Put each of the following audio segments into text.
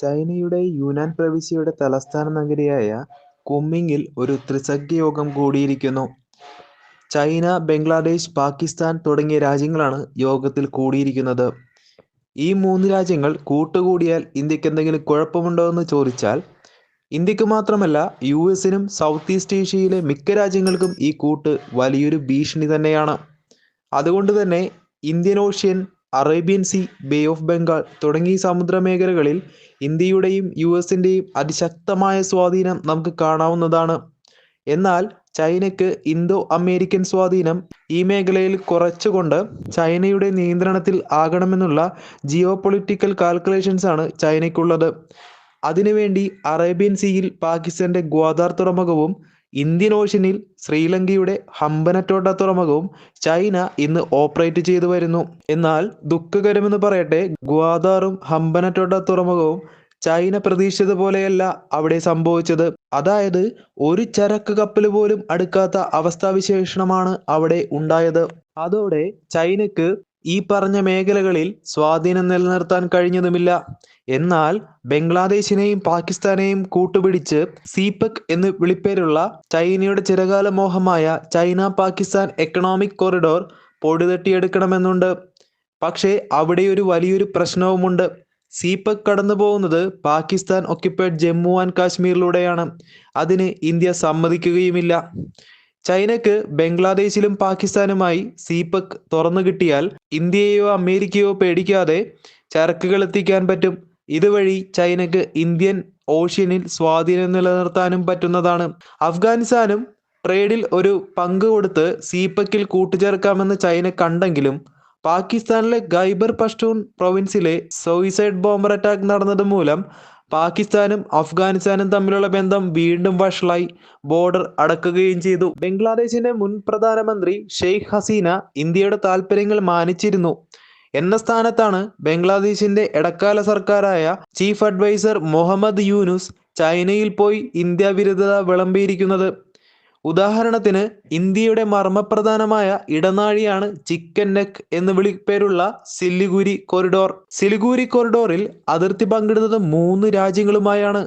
ചൈനയുടെ യുനാൻ പ്രവിശ്യയുടെ തലസ്ഥാന നഗരിയായ കുമ്മിങ്ങിൽ ഒരു ത്രിസഖ്യ യോഗം കൂടിയിരിക്കുന്നു. ചൈന, ബംഗ്ലാദേശ്, പാകിസ്ഥാൻ തുടങ്ങിയ രാജ്യങ്ങളാണ് യോഗത്തിൽ കൂടിയിരിക്കുന്നത്. ഈ മൂന്ന് രാജ്യങ്ങൾ കൂട്ടുകൂടിയാൽ ഇന്ത്യയ്ക്ക് എന്തെങ്കിലും കുഴപ്പമുണ്ടോ എന്ന് ചോദിച്ചാൽ ഇന്ത്യയ്ക്ക് മാത്രമല്ല യു എസിനും സൗത്ത് ഈസ്റ്റ് ഏഷ്യയിലെ മിക്ക രാജ്യങ്ങൾക്കും ഈ കൂട്ട് വലിയൊരു ഭീഷണി തന്നെയാണ്. അതുകൊണ്ട് തന്നെ Indian ocean, Arabian sea, bay of Bengal തുടങ്ങീ സമുദ്രമേഖലകളിൽ ഇന്ത്യയുടെയും യു എസിന്റെയും അതിശക്തമായ സ്വാധീനം നമുക്ക് കാണാവുന്നതാണ്. എന്നാൽ ചൈനയ്ക്ക് ഇന്തോ അമേരിക്കൻ സ്വാധീനം ഈ മേഖലയിൽ കുറച്ചുകൊണ്ട് ചൈനയുടെ നിയന്ത്രണത്തിൽ ആകണമെന്നുള്ള ജിയോ ജിയോപൊളിറ്റിക്കൽ ആണ് ചൈനയ്ക്കുള്ളത്. അതിനുവേണ്ടി അറേബ്യൻ സീയിൽ പാകിസ്ഥാന്റെ ഗ്വാദാർ തുറമുഖവും ഇന്ത്യൻ ഓഷ്യനിൽ ശ്രീലങ്കയുടെ ഹമ്പനറ്റോട്ട തുറമുഖവും ചൈന ഇന്ന് ഓപ്പറേറ്റ് ചെയ്തു വരുന്നു. എന്നാൽ ദുഃഖകരമെന്ന് പറയട്ടെ ഗ്വാദാറും ഹമ്പനറ്റോട്ട തുറമുഖവും ചൈന പ്രതീക്ഷിച്ചത് പോലെയല്ല അവിടെ സംഭവിച്ചത്. അതായത് ഒരു ചരക്ക് കപ്പൽ പോലും അടുക്കാത്ത അവസ്ഥാവിശേഷണമാണ് അവിടെ ഉണ്ടായത്. അതോടെ ചൈനയ്ക്ക് ഈ പറഞ്ഞ മേഖലകളിൽ സ്വാധീനം നിലനിർത്താൻ കഴിഞ്ഞതുമില്ല. എന്നാൽ ബംഗ്ലാദേശിനെയും പാകിസ്ഥാനെയും കൂട്ടുപിടിച്ച് സിപെക് എന്ന് വിളിപ്പേരുള്ള ചൈനയുടെ ചിരകാല മോഹമായ ചൈന പാകിസ്ഥാൻ എക്കണോമിക് കോറിഡോർ പൊടിതട്ടിയെടുക്കണമെന്നുണ്ട്. പക്ഷേ അവിടെ ഒരു വലിയൊരു പ്രശ്നവുമുണ്ട്. സിപെക് കടന്നുപോകുന്നത് പാകിസ്ഥാൻ ഒക്യുപൈഡ് ജമ്മു ആൻഡ് കാശ്മീരിലൂടെയാണ്. അതിന് ഇന്ത്യ സമ്മതിക്കുകയുമില്ല. ചൈനയ്ക്ക് ബംഗ്ലാദേശിലും പാകിസ്ഥാനുമായി സിപക് തുറന്നു കിട്ടിയാൽ ഇന്ത്യയെയോ അമേരിക്കയോ പേടിക്കാതെ ചരക്കുകൾ എത്തിക്കാൻ പറ്റും. ഇതുവഴി ചൈനയ്ക്ക് ഇന്ത്യൻ ഓഷ്യനിൽ സ്വാധീനം നിലനിർത്താനും പറ്റുന്നതാണ്. അഫ്ഗാനിസ്ഥാനും ട്രേഡിൽ ഒരു പങ്ക് കൊടുത്ത് സിപക്കിൽ കൂട്ടുചേർക്കാമെന്ന് ചൈന കണ്ടെങ്കിലും പാകിസ്ഥാനിലെ ഖൈബർ പഷ്തൂൺ പ്രൊവിൻസിലെ സൂയിസൈഡ് ബോംബർ അറ്റാക്ക് നടന്നത് മൂലം പാകിസ്താനും അഫ്ഗാനിസ്ഥാനും തമ്മിലുള്ള ബന്ധം വീണ്ടും വഷളായി ബോർഡർ അടക്കുകയും ചെയ്തു. ബംഗ്ലാദേശിന്റെ മുൻ പ്രധാനമന്ത്രി ഷെയ്ഖ് ഹസീന ഇന്ത്യയുടെ താൽപര്യങ്ങൾ മാനിച്ചിരുന്നു എന്ന സ്ഥാനത്താണ് ബംഗ്ലാദേശിന്റെ ഇടക്കാല സർക്കാരായ ചീഫ് അഡ്വൈസർ മുഹമ്മദ് യൂനുസ് ചൈനയിൽ പോയി ഇന്ത്യ വിരുദ്ധത വിളമ്പിയിരിക്കുന്നത്. ഉദാഹരണത്തിന് ഇന്ത്യയുടെ മർമ്മപ്രധാനമായ ഇടനാഴിയാണ് ചിക്കൻ നെക്ക് എന്ന് വിളിപ്പേരുള്ള സിലിഗുരി കോറിഡോർ. സിലിഗുരി കോറിഡോറിൽ അതിർത്തി പങ്കിടുന്നത് മൂന്ന് രാജ്യങ്ങളുമായാണ്.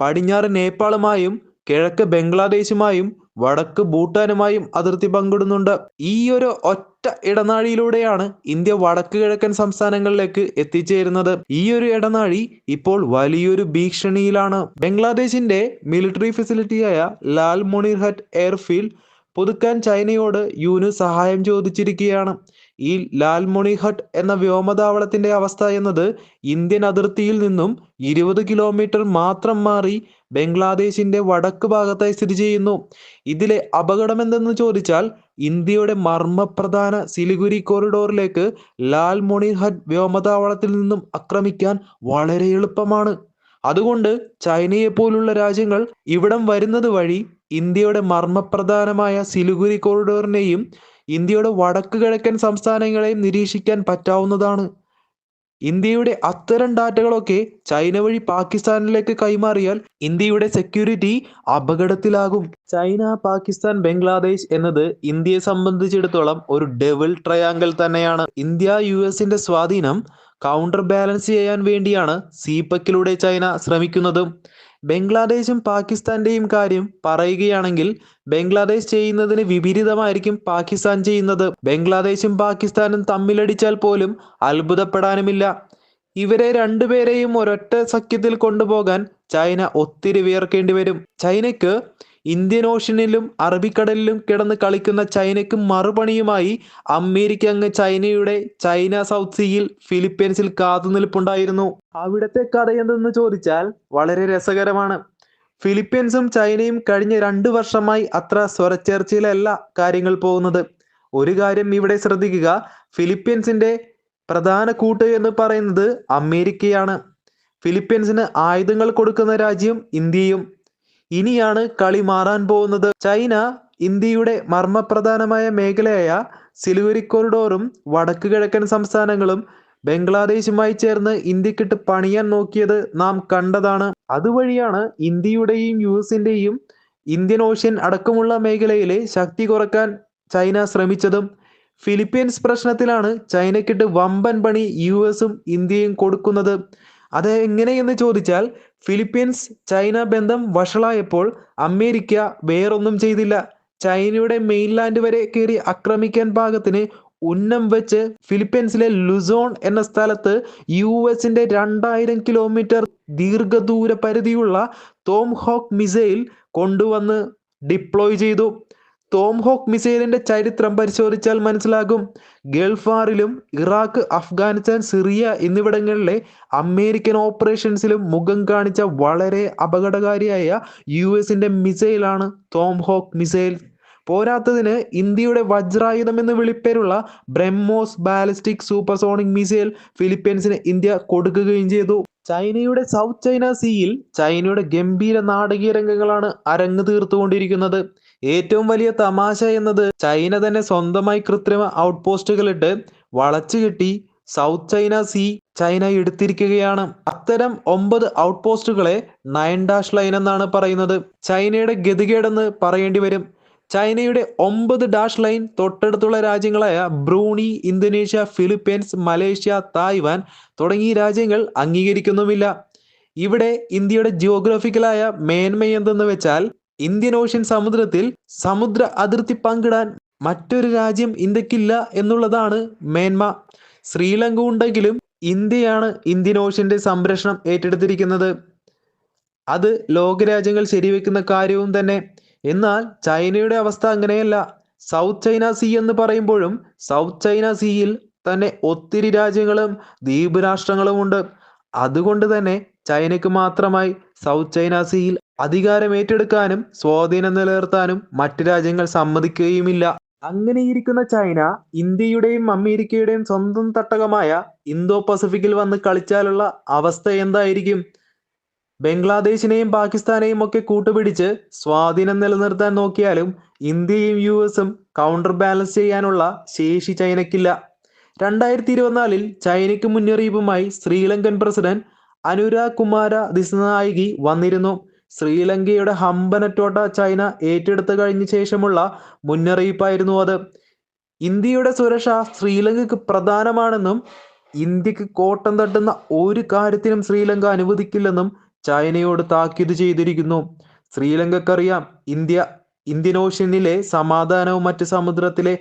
പടിഞ്ഞാറ് നേപ്പാളുമായും കിഴക്ക് ബംഗ്ലാദേശുമായും വടക്ക് ഭൂട്ടാനുമായും അതിർത്തി പങ്കിടുന്നുണ്ട്. ഈ ഒരു ഒറ്റ ഇടനാഴിയിലൂടെയാണ് ഇന്ത്യ വടക്ക് കിഴക്കൻ സംസ്ഥാനങ്ങളിലേക്ക് എത്തിച്ചേരുന്നത്. ഈ ഒരു ഇടനാഴി ഇപ്പോൾ വലിയൊരു ഭീഷണിയിലാണ്. ബംഗ്ലാദേശിന്റെ മിലിറ്ററി ഫെസിലിറ്റിയായ ലാൽ മുണിർഹറ്റ് എയർഫീൽഡ് പുതുക്കാൻ ചൈനയോട് യുനു സഹായം ചോദിച്ചിരിക്കുകയാണ്. ഈ ലാൽ മൊണിർഹട്ട് എന്ന വ്യോമതാവളത്തിന്റെ അവസ്ഥ എന്നത് ഇന്ത്യൻ അതിർത്തിയിൽ നിന്നും ഇരുപത് കിലോമീറ്റർ മാത്രം മാറി ബംഗ്ലാദേശിന്റെ വടക്ക് ഭാഗത്തായി സ്ഥിതി ചെയ്യുന്നു. ഇതിലെ അപകടമെന്തെന്ന് ചോദിച്ചാൽ ഇന്ത്യയുടെ മർമ്മപ്രധാന സിലിഗുരി കോറിഡോറിലേക്ക് ലാൽ മുണിഹട്ട് വ്യോമതാവളത്തിൽ നിന്നും ആക്രമിക്കാൻ വളരെ എളുപ്പമാണ്. അതുകൊണ്ട് ചൈനയെ പോലുള്ള രാജ്യങ്ങൾ ഇവിടം വരുന്നത് വഴി ഇന്ത്യയുടെ മർമ്മപ്രധാനമായ സിലിഗുരി കോറിഡോറിനെയും ഇന്ത്യയുടെ വടക്ക് കിഴക്കൻ സംസ്ഥാനങ്ങളെയും നിരീക്ഷിക്കാൻ പറ്റാവുന്നതാണ്. ഇന്ത്യയുടെ അത്തരം ഡാറ്റകളൊക്കെ ചൈന വഴി പാകിസ്ഥാനിലേക്ക് കൈമാറിയാൽ ഇന്ത്യയുടെ സെക്യൂരിറ്റി അപകടത്തിലാകും. ചൈന, പാകിസ്ഥാൻ ബംഗ്ലാദേശ് എന്നത് ഇന്ത്യയെ സംബന്ധിച്ചിടത്തോളം ഒരു ഡെവിൾ ട്രയാങ്കിൾ തന്നെയാണ്. ഇന്ത്യ യു എസിന്റെ സ്വാധീനം കൗണ്ടർ ബാലൻസ് ചെയ്യാൻ വേണ്ടിയാണ് സീപക്കിലൂടെ ചൈന ശ്രമിക്കുന്നത്. ബംഗ്ലാദേശും പാകിസ്ഥാന്റെയും കാര്യം പറയുകയാണെങ്കിൽ ബംഗ്ലാദേശ് ചെയ്യുന്നതിന് വിപരീതമായിരിക്കും പാകിസ്ഥാൻ ചെയ്യുന്നത്. ബംഗ്ലാദേശും പാകിസ്ഥാനും തമ്മിലടിച്ചാൽ പോലും അത്ഭുതപ്പെടാനുമില്ല. ഇവരെ രണ്ടുപേരെയും ഒരൊറ്റ സഖ്യത്തിൽ കൊണ്ടുപോകാൻ ചൈന ഒത്തിരി വിയർക്കേണ്ടി വരും. ചൈനയ്ക്ക് ഇന്ത്യൻ ഓഷ്യനിലും അറബിക്കടലിലും കിടന്ന് കളിക്കുന്ന ചൈനയ്ക്ക് മറുപണിയുമായി അമേരിക്ക അങ്ങ് ചൈനയുടെ ചൈന സൗത്ത് സീയിൽ ഫിലിപ്പീൻസിൽ കാത്തുനിൽപ്പുണ്ടായിരുന്നു. അവിടത്തെ കഥയെന്തെന്ന് ചോദിച്ചാൽ വളരെ രസകരമാണ്. ഫിലിപ്പീൻസും ചൈനയും കഴിഞ്ഞ രണ്ടു വർഷമായി അത്ര സ്വരച്ചേർച്ചയിലല്ല കാര്യങ്ങൾ പോകുന്നത്. ഒരു കാര്യം ഇവിടെ ശ്രദ്ധിക്കുക ഫിലിപ്പീൻസിന്റെ പ്രധാന കൂട്ട് എന്ന് പറയുന്നത് അമേരിക്കയാണ്. ഫിലിപ്പീൻസിന് ആയുധങ്ങൾ കൊടുക്കുന്ന രാജ്യം ഇന്ത്യയും. ഇനിയാണ് കളി മാറാൻ പോകുന്നത്. ചൈന ഇന്ത്യയുടെ മർമ്മപ്രധാനമായ മേഖലയായ സിലുവരി കോറിഡോറും വടക്കു കിഴക്കൻ സംസ്ഥാനങ്ങളും ബംഗ്ലാദേശുമായി ചേർന്ന് ഇന്ത്യക്കിട്ട് പണിയാൻ നോക്കിയത് നാം കണ്ടതാണ്. അതുവഴിയാണ് ഇന്ത്യയുടെയും യു എസിന്റെയും ഇന്ത്യൻ ഓഷ്യൻ അടക്കമുള്ള മേഖലയിലെ ശക്തി കുറയ്ക്കാൻ ചൈന ശ്രമിച്ചതും. ഫിലിപ്പീൻസ് പ്രശ്നത്തിലാണ് ചൈനയ്ക്കിട്ട് വമ്പൻ പണി യുഎസും ഇന്ത്യയും കൊടുക്കുന്നത്. അത് എങ്ങനെയെന്ന് ചോദിച്ചാൽ ഫിലിപ്പീൻസ് ചൈന ബന്ധം വഷളായപ്പോൾ അമേരിക്ക വേറൊന്നും ചെയ്തില്ല. ചൈനയുടെ മെയിൻലാൻഡ് വരെ കയറി ആക്രമിക്കാൻ പാകത്തിന് ഉന്നം വെച്ച് ഫിലിപ്പീൻസിലെ ലുസോൺ എന്ന സ്ഥലത്ത് യു എസിന്റെ രണ്ടായിരം കിലോമീറ്റർ ദീർഘദൂര പരിധിയുള്ള തോംഹോക്ക് മിസൈൽ കൊണ്ടുവന്ന് ഡിപ്ലോയ് ചെയ്തു. തോം ഹോക്ക് മിസൈലിന്റെ ചരിത്രം പരിശോധിച്ചാൽ മനസ്സിലാകും. ഗൾഫ് വാറിലും ഇറാഖ് അഫ്ഗാനിസ്ഥാൻ സിറിയ എന്നിവിടങ്ങളിലെ അമേരിക്കൻ ഓപ്പറേഷൻസിലും മുഖം കാണിച്ച വളരെ അപകടകാരിയായ യു എസിന്റെ മിസൈലാണ് തോംഹോക്ക് മിസൈൽ. പോരാത്തതിന് ഇന്ത്യയുടെ വജ്രായുധം എന്ന് വിളിപ്പേരുള്ള ബ്രഹ്മോസ് ബാലിസ്റ്റിക് സൂപ്പർസോണിക് മിസൈൽ ഫിലിപ്പീൻസിന് ഇന്ത്യ കൊടുക്കുകയും ചെയ്തു. ചൈനയുടെ സൗത്ത് ചൈന സീയിൽ ചൈനയുടെ ഗംഭീര നാടകീയ രംഗങ്ങളാണ് അരങ്ങ് തീർത്തുകൊണ്ടിരിക്കുന്നത്. ഏറ്റവും വലിയ തമാശ എന്നത് ചൈന തന്നെ സ്വന്തമായി കൃത്രിമ ഔട്ട് പോസ്റ്റുകളിട്ട് വളച്ചു കെട്ടി സൗത്ത് ചൈന സീ ചൈന എടുത്തിരിക്കുകയാണ്. അത്തരം ഒമ്പത് ഔട്ട് പോസ്റ്റുകളെ നയൻ ഡാഷ് ലൈൻ എന്നാണ് പറയുന്നത്. ചൈനയുടെ ഗതികേടെന്ന് പറയേണ്ടി വരും. ചൈനയുടെ ഒമ്പത് ഡാഷ് ലൈൻ തൊട്ടടുത്തുള്ള രാജ്യങ്ങളായ Brunei Indonesia Philippines Malaysia Taiwan തുടങ്ങിയ രാജ്യങ്ങൾ അംഗീകരിക്കുന്നുമില്ല. ഇവിടെ ഇന്ത്യയുടെ ജിയോഗ്രഫിക്കലായ മേന്മ എന്തെന്ന് വെച്ചാൽ ഇന്ത്യൻ ഓഷ്യൻ സമുദ്രത്തിൽ സമുദ്ര അതിർത്തി പങ്കിടാൻ മറ്റൊരു രാജ്യം ഇന്ത്യക്കില്ല എന്നുള്ളതാണ് മേന്മ. ശ്രീലങ്ക ഉണ്ടെങ്കിലും ഇന്ത്യയാണ് ഇന്ത്യൻ ഓഷ്യന്റെ സംരക്ഷണം ഏറ്റെടുത്തിരിക്കുന്നത്. അത് ലോകരാജ്യങ്ങൾ ശരിവെക്കുന്ന കാര്യവും തന്നെ. എന്നാൽ ചൈനയുടെ അവസ്ഥ അങ്ങനെയല്ല. സൗത്ത് ചൈന സീ എന്ന് പറയുമ്പോഴും സൗത്ത് ചൈന സീയിൽ തന്നെ ഒത്തിരി രാജ്യങ്ങളും ദ്വീപ് രാഷ്ട്രങ്ങളും ഉണ്ട് അതുകൊണ്ട് തന്നെ ചൈനയ്ക്ക് മാത്രമായി സൗത്ത് ചൈന സീയിൽ അധികാരം ഏറ്റെടുക്കാനും സ്വാധീനം നിലനിർത്താനും മറ്റു രാജ്യങ്ങൾ സമ്മതിക്കുകയുമില്ല. അങ്ങനെയിരിക്കുന്ന ചൈന ഇന്ത്യയുടെയും അമേരിക്കയുടെയും സ്വന്തം തട്ടകമായ ഇന്തോ പസഫിക്കിൽ വന്ന് കളിച്ചാലുള്ള അവസ്ഥ എന്തായിരിക്കും? ബംഗ്ലാദേശിനെയും പാകിസ്ഥാനെയും ഒക്കെ കൂട്ടുപിടിച്ച് സ്വാധീനം നിലനിർത്താൻ നോക്കിയാലും ഇന്ത്യയും യു എസും കൗണ്ടർ ബാലൻസ് ചെയ്യാനുള്ള ശേഷി ചൈനയ്ക്കില്ല. രണ്ടായിരത്തി ഇരുപത്തിനാലിൽ ചൈനയ്ക്ക് മുന്നറിയിപ്പുമായി ശ്രീലങ്കൻ പ്രസിഡന്റ് അനുരാഗ് കുമാര ദിസനായികി വന്നിരുന്നു. ശ്രീലങ്കയുടെ ഹമ്പനറ്റോട്ട ചൈന ഏറ്റെടുത്തു കഴിഞ്ഞ ശേഷമുള്ള മുന്നറിയിപ്പായിരുന്നു അത്. ഇന്ത്യയുടെ സുരക്ഷ ശ്രീലങ്കയ്ക്ക് പ്രധാനമാണെന്നും ഇന്ത്യയ്ക്ക് കോട്ടം തട്ടുന്ന ഒരു കാര്യത്തിനും ശ്രീലങ്ക അനുവദിക്കില്ലെന്നും ചൈനയോട് താക്കീത് ചെയ്തിരിക്കുന്നു. ശ്രീലങ്കക്കറിയാം ഇന്ത്യ ഇന്ത്യൻ ഓഷ്യനിലെ സമാധാനവും മറ്റ് സമുദ്രത്തിലെ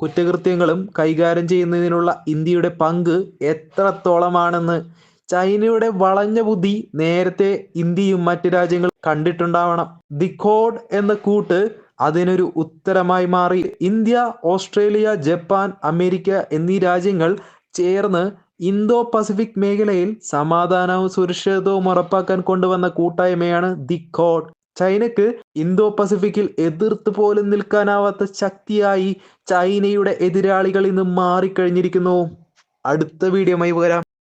കുറ്റകൃത്യങ്ങളും കൈകാര്യം ചെയ്യുന്നതിനുള്ള ഇന്ത്യയുടെ പങ്ക് എത്രത്തോളമാണെന്ന്. ചൈനയുടെ വളഞ്ഞ ബുദ്ധി നേരത്തെ ഇന്ത്യയും മറ്റു രാജ്യങ്ങളും കണ്ടിട്ടുണ്ടാവണം. ദി കോഡ് എന്ന കൂട്ട് അതിനൊരു ഉത്തരമായി മാറി. ഇന്ത്യ ഓസ്ട്രേലിയ ജപ്പാൻ അമേരിക്ക എന്നീ രാജ്യങ്ങൾ ചേർന്ന് ഇന്തോ പസഫിക് മേഖലയിൽ സമാധാനവും സുരക്ഷിതവും ഉറപ്പാക്കാൻ കൊണ്ടുവന്ന കൂട്ടായ്മയാണ് ദി കോഡ്. ചൈനക്ക് ഇന്തോ പസഫിക്കിൽ എതിർത്ത് പോലും നിൽക്കാനാവാത്ത ശക്തിയായി ചൈനയുടെ എതിരാളികൾ ഇന്ന് മാറിക്കഴിഞ്ഞിരിക്കുന്നു. അടുത്ത വീഡിയോമായി വരാം